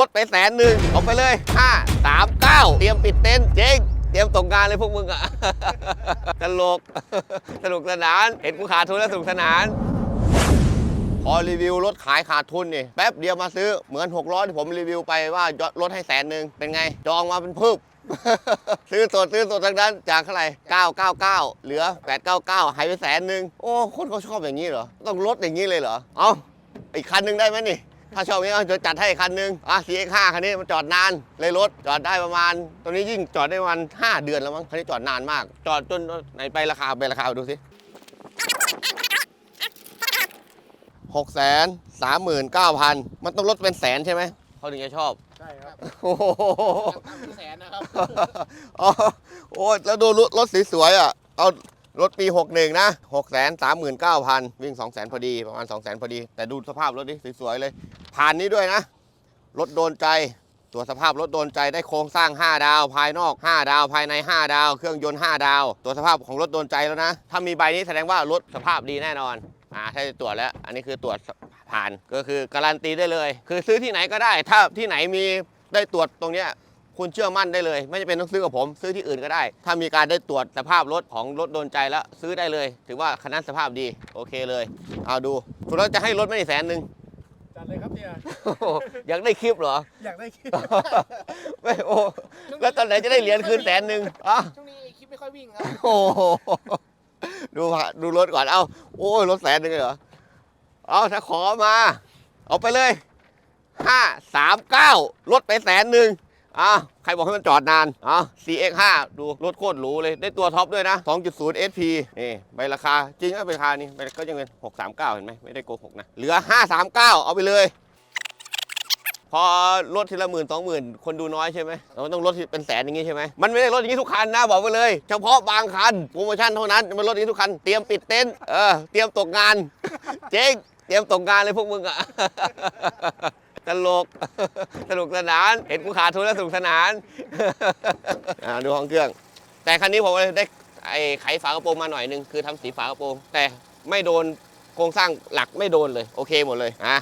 ลดไปแสนหนึ่งเอาไปเลยห้าสามเก้าเตรียมปิดเต็นท์เจ๊งเตรียมตกงานเลยพวกมึงอะตลกสนุกสนาน เห็นกูขาดทุนแล้วสนุกสนาน พอรีวิวรถขายขาดทุนนี่แป๊บเดียวมาซื้อเหมือน6ล้อที่ผมรีวิวไปว่ายอดลดให้แสนหนึ่งเป็นไง จองมาเป็นพึบซื้อสดซื้อสดทั้งนั้นจากเท่าไหร่ 999 เหลือ 899 หายไปแสนหนึ่งโอ้ คนเขาชอบอย่างนี้เหรอ ต้องลดอย่างนี้เลยเหรอ เอาอีกคันหนึ่งได้ไหมนี่ ถ้าชอบอย่างนี้เอาจะจัดให้อีกคันหนึ่งอะ CX5 คันนี้มันจอดนานเลยรถจอดได้ประมาณ ตอนนี้ยิ่งจอดได้ประมาณ 5 เดือนแล้วมั้งคันนี้จอดนานมาก จอดจนไหนไปราคาไปราคาดูสิหกแสนสามหมื่นเก้าพันมันต้องลดเป็นแสนใช่ไหมเขาถึงจะชอบใช่ครับโอ้โหตามที่แสนนะครับอ๋อโอ้ยแล้วดูรถรถสวยๆอะเอารถปี 61 นะ 6 3 9 0 0 0 วิ่ง 2 0 0 0 0 พอดี ประมาณ 2 0 0 0 0 พอดี แต่ดูสภาพรถดิสวยๆเลย ผ่านนี้ด้วยนะ รถโดนใจตัวสภาพรถโดนใจได้โครงสร้าง 5 ดาว ภายนอก 5 ดาว ภายใน 5 ดาว เครื่องยนต์ 5 ดาวตัวสภาพของรถโดนใจแล้วนะ ถ้ามีใบนี้แสดงว่ารถสภาพดีแน่นอนอ่าถ้าจะตรวจแล้ว อันนี้คือตรวจผ่านก็คือการันตีได้เลย คือซื้อที่ไหนก็ได้ ถ้าที่ไหนมีได้ตรวจตรงเนี้ยคุณเชื่อมั่นได้เลย ไม่จำเป็นต้องซื้อกับผม ซื้อที่อื่นก็ได้ ถ้ามีการได้ตรวจสภาพรถของรถโดนใจแล้วซื้อได้เลย ถือว่าคันนั้นสภาพดีโอเคเลย เอาดูคุณรถจะให้รถไม่ได้แสนหนึ่ง จัดเลยครับเนี่ยโอ้โหอยากได้คลิปเหรอ อยากได้คลิปไม่โอ้แล้วตอนไหนจะได้เหรียญคืนแสนหนึ่งอะช่วงนี้คลิปไม่ค่อยวิ่งครับโอ้โหดูฮะดูรถก่อนเอาโอ้ยรถแสนหนึ่งเลยเหรอเอาถ้าขอมา เอาไปเลยห้าสามเก้าลดไปแสนหนึ่ง อะใครบอกให้มันจอดนานอะ CX5 ดูรถโคตรหรูเลย ได้ตัวท็อปด้วยนะ 2.0 SP นี่ใบราคา จริงก็เป็นราคานี่ใบก็ยังเป็น 639 เห็นไหมไม่ได้โกหกนะ เหลือ 539 เอาไปเลย พอลดทีละหมื่นสองหมื่นคนดูน้อยใช่ไหมเราต้องลดเป็นแสนอย่างงี้ใช่ไหมมันไม่ได้ลดอย่างนี้ทุกคันนะบอกไปเลย เฉพาะบางคันโปรโมชั่นเท่านั้นมันลดอย่างนี้ทุกคันเตรียมปิดเต็นท์เออเตรียมตกงานเจ๊งเตรียมตกงานเลยพวกมึงอะ ตลก สนุกสนาน เห็นกูขาดทุนแล้วสนุกสนานอ่าดูห้องเครื่อง แต่คันนี้ผมได้ไอ้ไขฝากระโปรงมาหน่อยนึงคือทำสีฝากระโปรง แต่ไม่โดนโครงสร้างหลักไม่โดนเลย โอเคหมดเลยอะ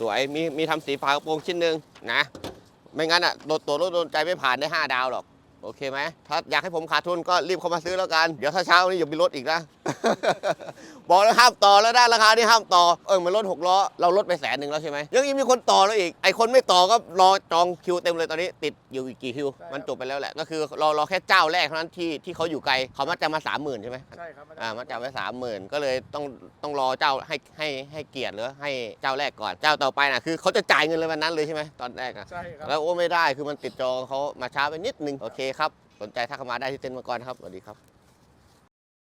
สวยมีมีทำสีฝากระโปรงชิ้นหนึ่งนะ ไม่งั้นอะโดนตัวรถโดนใจไม่ผ่านได้ 5 ดาวหรอก โอเคไหมถ้าอยากให้ผมขาดทุนก็รีบเข้ามาซื้อแล้วกัน เดี๋ยวถ้าเช้านี้อย่ามีรถอีกนะ บอกแล้วห้ามต่อแล้วได้ราคานี่ห้ามต่อ เออมันรถหกล้อ เราลดไปแสนหนึ่งแล้วใช่ไหมยังมีคนต่อแล้วอีก ไอคนไม่ต่อก็รอจองคิวเต็มเลยตอนนี้ ติดอยู่อีกกี่คิว มันจบไปแล้วแหละ ก็คือรอรอแค่เจ้าแรกเท่านั้นที่ที่เขาอยู่ไกล เขามาจะมาสามหมื่นใช่ไหมใช่ครับนอ่ามาจับไว้สามหมื่นก็เลยต้องต้องรอเจ้าให้ให้ให้เกียรติหรือให้เจ้าแรกก่อน เจ้าต่อไปน่ะคือเขาจะจ่ายเงินเลยวันนั้นเลยใช่ไหมตอนแรกอะใช่ครับแล้วโอ้ไม่ได้คือมันติดจองเขามาช้าไปนิดนึงโอเคครับ สนใจทักเข้ามาได้ที่เต็นท์มังกรครับสวัสดีครับ